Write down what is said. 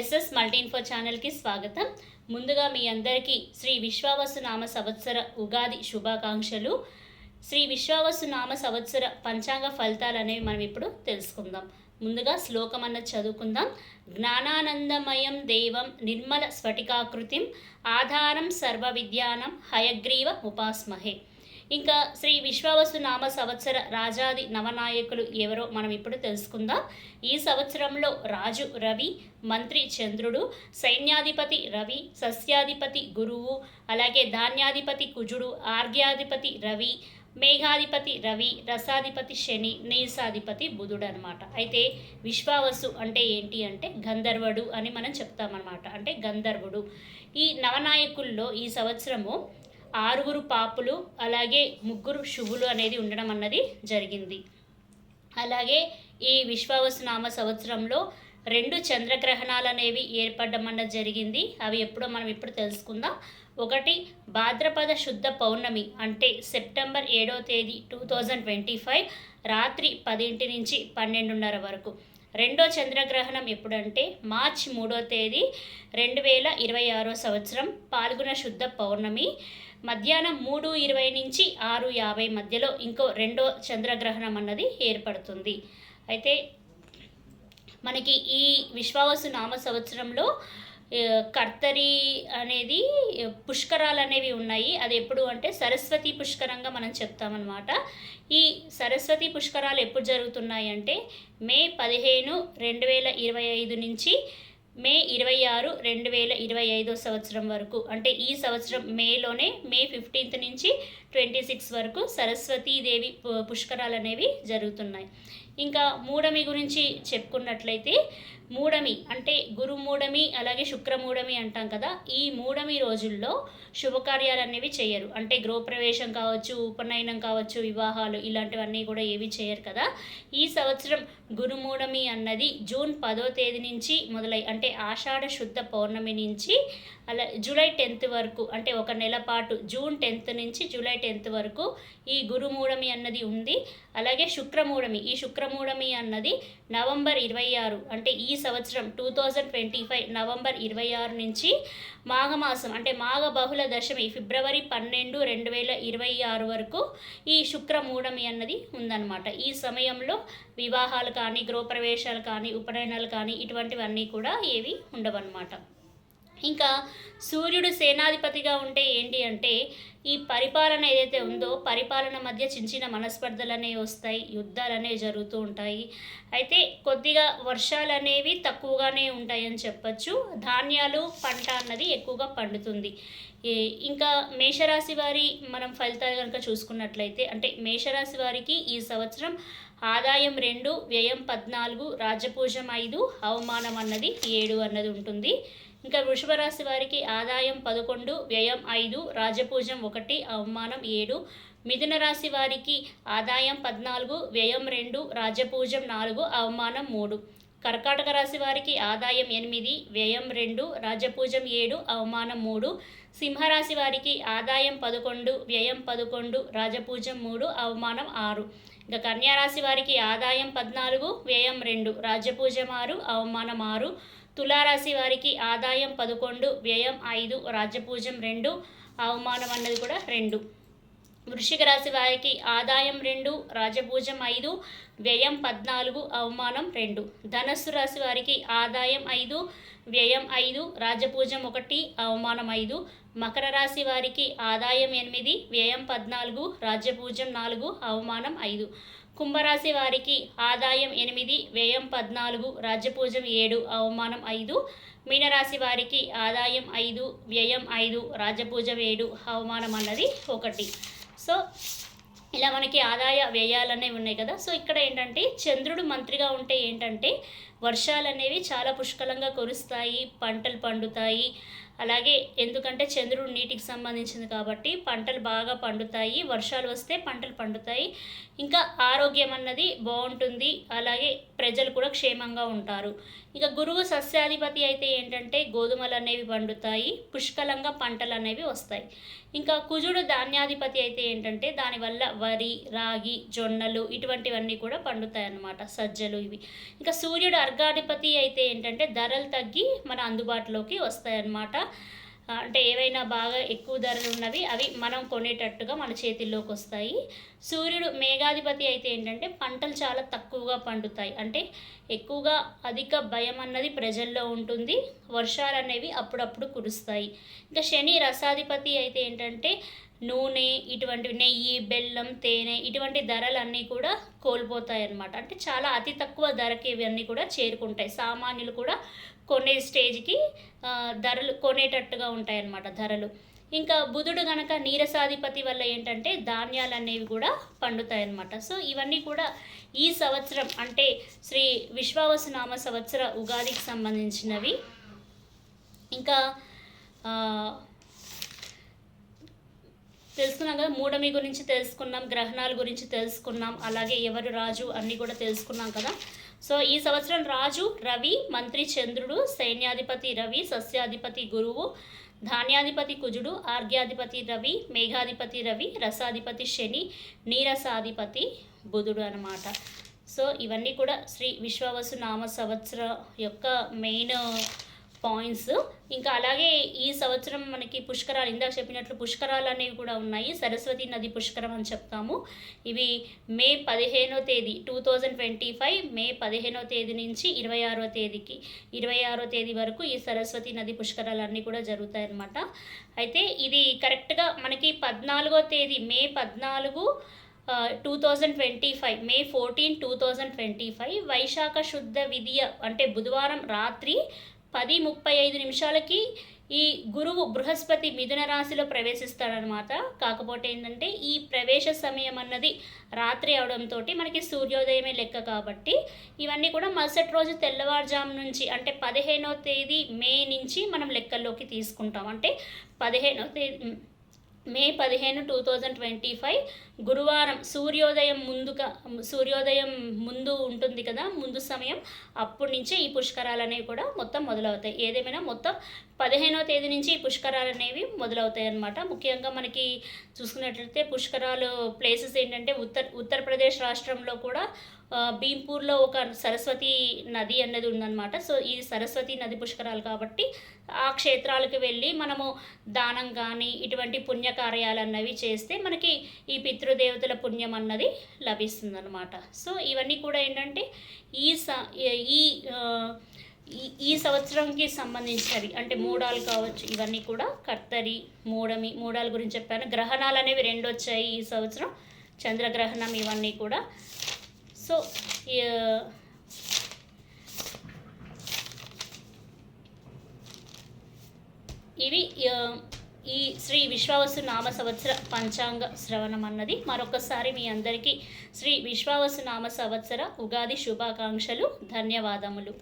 SS multi info ఛానల్కి స్వాగతం. ముందుగా మీ అందరికీ శ్రీ విశ్వావసు నామ సంవత్సర ఉగాది శుభాకాంక్షలు. శ్రీ విశ్వావసు నామ సంవత్సర పంచాంగ ఫలితాలు అనేవి మనం ఇప్పుడు తెలుసుకుందాం. ముందుగా శ్లోకం అన్నది చదువుకుందాం. జ్ఞానానందమయం దేవం నిర్మల స్ఫటికాకృతిం ఆధారం సర్వ విద్యానం హయగ్రీవ ఉపాస్మహే. ఇంకా శ్రీ విశ్వావసు నామ సంవత్సర రాజాది నవనాయకులు ఎవరో మనం ఇప్పుడు తెలుసుకుందాం. ఈ సంవత్సరంలో రాజు రవి మంత్రి చంద్రుడు సైన్యాధిపతి రవి సస్యాధిపతి గురువు అలాగే ధాన్యాధిపతి కుజుడు ఆర్గ్యాధిపతి రవి మేఘాధిపతి రవి రసాధిపతి శని నీసాధిపతి బుధుడు అనమాట అయితే విశ్వావసు అంటే ఏంటి అంటే గంధర్వుడు అని మనం చెప్తామన్నమాట. అంటే గంధర్వుడు. ఈ నవనాయకుల్లో ఈ సంవత్సరము ఆరుగురు పాపులు అలాగే ముగ్గురు శుభులు అనేది ఉండడం అన్నది జరిగింది. అలాగే ఈ విశ్వావసనామ సంవత్సరంలో రెండు చంద్రగ్రహణాలు అనేవి ఏర్పడడం అన్నది జరిగింది. అవి ఎప్పుడో మనం ఇప్పుడు తెలుసుకుందాం. ఒకటి భాద్రపద శుద్ధ పౌర్ణమి అంటే సెప్టెంబర్ ఏడో తేదీ టూ థౌజండ్ ట్వంటీ ఫైవ్ రాత్రి పదింటి నుంచి పన్నెండున్నర వరకు. రెండో చంద్రగ్రహణం ఎప్పుడంటే మార్చ్ మూడో తేదీ రెండు వేల ఇరవై ఆరో సంవత్సరం పాల్గొన శుద్ధ పౌర్ణమి. మధ్యాహ్నం మూడు ఇరవై నుంచి ఆరు యాభై మధ్యలో ఇంకో రెండో చంద్రగ్రహణం అన్నది ఏర్పడుతుంది. అయితే మనకి ఈ విశ్వావసు నామ సంవత్సరంలో కర్తరి అనేది పుష్కరాలు అనేవి ఉన్నాయి. అది ఎప్పుడు అంటే సరస్వతి పుష్కరంగా మనం చెప్తామన్నమాట. ఈ సరస్వతి పుష్కరాలు ఎప్పుడు జరుగుతున్నాయి అంటే మే పదిహేను రెండు వేల ఇరవై ఐదు నుంచి మే ఇరవై ఆరు రెండు వేల ఇరవై ఐదో సంవత్సరం వరకు. అంటే ఈ సంవత్సరం మేలోనే మే ఫిఫ్టీన్త్ నుంచి ట్వంటీ సిక్స్ వరకు సరస్వతీదేవి పు- పుష్కరాలు అనేవి జరుగుతున్నాయి. ఇంకా మూడమి గురించి చెప్పుకున్నట్లయితే మూడమి అంటే గురు మూడమి అలాగే శుక్రమూడమి అంటాం కదా. ఈ మూడమి రోజుల్లో శుభకార్యాలు అనేవి చేయరు. అంటే గృహప్రవేశం కావచ్చు ఉపనయనం కావచ్చు వివాహాలు ఇలాంటివన్నీ కూడా ఏవి చేయరు కదా. ఈ సంవత్సరం గురుమూఢమి అన్నది జూన్ పదో తేదీ నుంచి మొదలై అంటే ఆషాఢ శుద్ధ పౌర్ణమి నుంచి అలా జూలై టెన్త్ వరకు అంటే ఒక నెల పాటు జూన్ టెన్త్ నుంచి జూలై టెన్త్ వరకు ఈ గురుమూఢమి అన్నది ఉంది. అలాగే శుక్రమూఢమి ఈ శుక్రమూఢమి అన్నది నవంబర్ ఇరవై ఆరు అంటే ఈ సంవత్సరం two thousand twenty five November ఇరవై ఆరు నుంచి మాఘమాసం అంటే మాఘ బహుళ దశమి ఫిబ్రవరి పన్నెండు రెండు వేల ఇరవై ఆరు వరకు ఈ శుక్రమూఢమి అన్నది ఉందన్నమాట. ఈ సమయంలో వివాహాలు కానీ గృహప్రవేశాలు కానీ ఉపనయనాలు కానీ ఇటువంటివన్నీ కూడా ఏవి ఉండవన్నమాట. ఇంకా సూర్యుడు సేనాధిపతిగా ఉంటే ఏంటి అంటే ఈ పరిపాలన ఏదైతే ఉందో పరిపాలన మధ్య చిన్న చిన్న మనస్పర్ధలు అనేవి వస్తాయి యుద్ధాలు అనేవి జరుగుతూ ఉంటాయి. అయితే కొద్దిగా వర్షాలు అనేవి తక్కువగానే ఉంటాయని చెప్పచ్చు. ధాన్యాలు పంట అన్నది ఎక్కువగా పండుతుంది. ఇంకా మేషరాశి వారి మనం ఫలితాలు కనుక చూసుకున్నట్లయితే అంటే మేషరాశి వారికి ఈ సంవత్సరం ఆదాయం రెండు వ్యయం పద్నాలుగు రాజపూజం ఐదు అవమానం అన్నది ఏడు అన్నది ఉంటుంది. ఇంకా వృషభ రాశి వారికి ఆదాయం పదకొండు వ్యయం ఐదు రాజపూజం ఒకటి అవమానం ఏడు. మిథున రాశి వారికి ఆదాయం పద్నాలుగు వ్యయం రెండు రాజపూజం నాలుగు అవమానం మూడు. కర్కాటక రాశి వారికి ఆదాయం ఎనిమిది వ్యయం రెండు రాజపూజం ఏడు అవమానం మూడు. సింహరాశి వారికి ఆదాయం పదకొండు వ్యయం పదకొండు రాజపూజం మూడు అవమానం ఆరు. ఇంకా కన్యారాశి వారికి ఆదాయం పద్నాలుగు వ్యయం రెండు రాజపూజం ఆరు అవమానం ఆరు. తులారాశి వారికి ఆదాయం పదకొండు వ్యయం ఐదు రాజ్యపూజం రెండు అవమానం అన్నది కూడా రెండు. వృషిక రాశి వారికి ఆదాయం రెండు రాజభూజం ఐదు వ్యయం పద్నాలుగు అవమానం రెండు. ధనస్సు రాశి వారికి ఆదాయం ఐదు వ్యయం ఐదు రాజభూజం ఒకటి అవమానం ఐదు. మకర రాశి వారికి ఆదాయం ఎనిమిది వ్యయం పద్నాలుగు రాజభూజం నాలుగు అవమానం ఐదు. కుంభరాశి వారికి ఆదాయం ఎనిమిది వ్యయం పద్నాలుగు రాజ్యపూజం ఏడు అవమానం ఐదు. మీనరాశి వారికి ఆదాయం ఐదు వ్యయం ఐదు రాజపూజం ఏడు అవమానం అన్నది ఒకటి. సో ఇలా మనకి ఆదాయ వ్యయాలు అనేవి ఉన్నాయి కదా. సో ఇక్కడ ఏంటంటే చంద్రుడు మంత్రిగా ఉంటే ఏంటంటే వర్షాలు అనేవి చాలా పుష్కలంగా కురుస్తాయి పంటలు పండుతాయి. అలాగే ఎందుకంటే చంద్రుడు నీటికి సంబంధించింది కాబట్టి పంటలు బాగా పండుతాయి వర్షాలు వస్తే పంటలు పండుతాయి. ఇంకా ఆరోగ్యం అన్నది బాగుంటుంది అలాగే ప్రజలు కూడా క్షేమంగా ఉంటారు. ఇక గురువు సస్యాధిపతి అయితే ఏంటంటే గోధుమలు అనేవి పండుతాయి పుష్కలంగా పంటలు అనేవి వస్తాయి. ఇంకా కుజుడు ధాన్యాధిపతి అయితే ఏంటంటే దానివల్ల వరి రాగి జొన్నలు ఇటువంటివన్నీ కూడా పండుతాయి అన్నమాట సజ్జలు ఇవి. ఇంకా సూర్యుడు అర్ఘాధిపతి అయితే ఏంటంటే ధరలు తగ్గి మన అందుబాటులోకి వస్తాయి అన్నమాట అంటే ఏవైనా బాగా ఎక్కువ ధరలు ఉన్నవి అవి మనం కొనేటట్టుగా మన చేతిల్లోకి వస్తాయి. సూర్యుడు మేఘాధిపతి అయితే ఏంటంటే పంటలు చాలా తక్కువగా పండుతాయి. అంటే ఎక్కువగా అధిక భయం అన్నది ప్రజల్లో ఉంటుంది. వర్షాలు అనేవి అప్పుడప్పుడు కురుస్తాయి. ఇంకా శని రసాధిపతి అయితే ఏంటంటే నూనె ఇటువంటి నెయ్యి బెల్లం తేనె ఇటువంటి ధరలన్నీ కూడా కోల్పోతాయి అన్నమాట అంటే చాలా అతి తక్కువ ధరకి ఇవన్నీ కూడా చేరుకుంటాయి. సామాన్యులు కూడా కొనే స్టేజ్కి ధరలు కొనేటట్టుగా ఉంటాయి అన్నమాట ధరలు. ఇంకా బుధుడు గనక నీరసాధిపతి వల్ల ఏంటంటే ధాన్యాలు అనేవి కూడా పండుతాయి అన్నమాట సో ఇవన్నీ కూడా ఈ సంవత్సరం అంటే శ్రీ విశ్వావసనామ సంవత్సర ఉగాదికి సంబంధించినవి. ఇంకా తెలుసుకున్నాం కదా మూడమి గురించి తెలుసుకున్నాం గ్రహణాల గురించి తెలుసుకున్నాం అలాగే ఎవరు రాజు అన్నీ కూడా తెలుసుకున్నాం కదా. సో ఈ సంవత్సరం రాజు రవి మంత్రి చంద్రుడు సైన్యాధిపతి రవి సస్యాధిపతి గురువు ధాన్యాధిపతి కుజుడు ఆర్గ్యాధిపతి రవి మేఘాధిపతి రవి రసాధిపతి శని నీరసాధిపతి బుధుడు అనమాట సో ఇవన్నీ కూడా శ్రీ విశ్వవసు నామ సంవత్సర యొక్క మెయిన్ పాయింట్స్ ఇంకా అలాగే ఈ సంవత్సరం మనకి పుష్కరాలు ఇందాక చెప్పినట్లు పుష్కరాలు అనేవి కూడా ఉన్నాయి. సరస్వతి నది పుష్కరం అని చెప్తాము. ఇవి మే పదిహేనో తేదీ two thousand twenty five May పదిహేనో తేదీ నుంచి ఇరవై ఆరో తేదీకి ఇరవై ఆరో తేదీ వరకు ఈ సరస్వతి నది పుష్కరాలు అన్నీ కూడా జరుగుతాయి అన్నమాట అయితే ఇది కరెక్ట్గా మనకి పద్నాలుగో తేదీ మే పద్నాలుగు two thousand twenty five May fourteen two thousand twenty five వైశాఖ శుద్ధ విధియ అంటే బుధవారం రాత్రి పది ముప్పై ఐదు నిమిషాలకి ఈ గురువు బృహస్పతి మిథున రాశిలో ప్రవేశిస్తాడనమాట. కాకపోతే ఏంటంటే ఈ ప్రవేశ సమయం అన్నది రాత్రి అవడంతో మనకి సూర్యోదయమే లెక్క కాబట్టి ఇవన్నీ కూడా మరుసటి రోజు తెల్లవారుజాము నుంచి అంటే పదిహేనో తేదీ మే నుంచి మనం లెక్కల్లోకి తీసుకుంటాం. అంటే పదిహేనో తేదీ మే పదిహేను టూ థౌజండ్ ట్వంటీ ఫైవ్ గురువారం సూర్యోదయం ముందుగా సూర్యోదయం ముందు ఉంటుంది కదా ముందు సమయం అప్పటి నుంచే ఈ పుష్కరాలు అనేవి కూడా మొత్తం మొదలవుతాయి. ఏదేమైనా మొత్తం పదిహేనో తేదీ నుంచి ఈ పుష్కరాలు అనేవి మొదలవుతాయి అన్నమాట. ముఖ్యంగా మనకి చూసుకున్నట్లయితే పుష్కరాలు ప్లేసెస్ ఏంటంటే ఉత్తర్ ఉత్తరప్రదేశ్ రాష్ట్రంలో కూడా భీంపూర్లో ఒక సరస్వతి నది అన్నది ఉందన్నమాట. సో ఈ సరస్వతి నది పుష్కరాలు కాబట్టి ఆ క్షేత్రాలకు వెళ్ళి మనము దానం కానీ ఇటువంటి పుణ్యకార్యాలు అన్నవి చేస్తే మనకి ఈ పితృదేవతల పుణ్యం అన్నది లభిస్తుందన్నమాట. సో ఇవన్నీ కూడా ఏంటంటే ఈ స ఈ ఈ- ఈ సంవత్సరంకి సంబంధించినవి. అంటే మూడాలు కావచ్చు ఇవన్నీ కూడా కర్తరి మూడమి మూడాల గురించి చెప్పాను. గ్రహణాలు అనేవి రెండు వచ్చాయి ఈ సంవత్సరం. చంద్రగ్రహణం ఇవన్నీ కూడా. సో ఇవి ఈ శ్రీ విశ్వావసు నామ సంవత్సర పంచాంగ శ్రవణం అన్నది. మరొకసారి మీ అందరికీ శ్రీ విశ్వావసు నామ సంవత్సర ఉగాది శుభాకాంక్షలు ధన్యవాదములు.